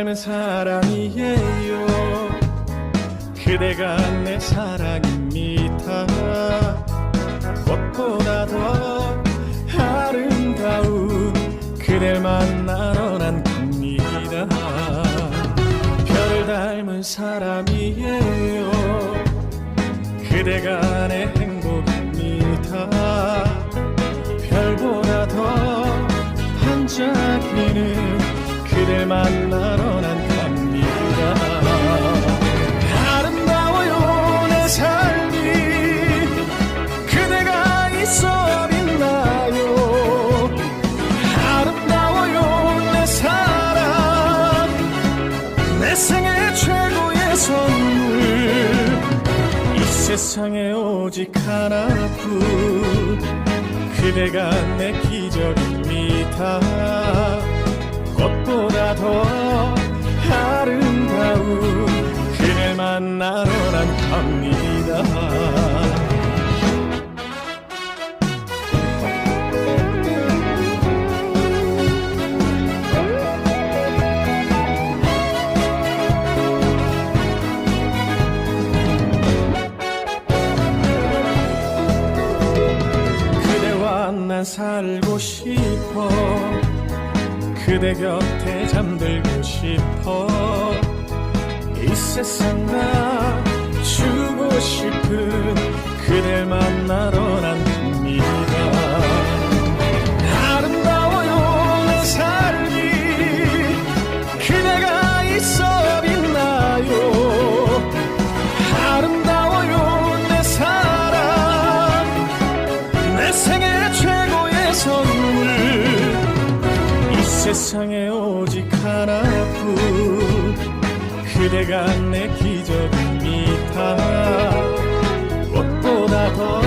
닮은 사랑이에요. 그대가 내 사랑입니다. 꽃보다 더 아름다운 그댈 만나러 난 겁니다. 별을 닮은 사람이에요. 그대가 내 행복입니다. 별보다 더 반짝이는 그댈 만나 세상에 오직 하나뿐. 그대가 내 기적입니다 꽃보다 더 아름다운 그댈 만나러 난 갑니다 살고 싶어. 그대 곁에 잠들고 싶어. 이 세상 나 주고 싶은 그댈 만나러 세상에 오직 하나뿐. 그대가 내 기적입니다 꽃보다 더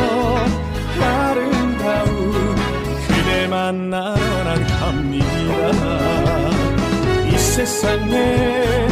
아름다운 그대 만나러 난 갑니다 이 세상에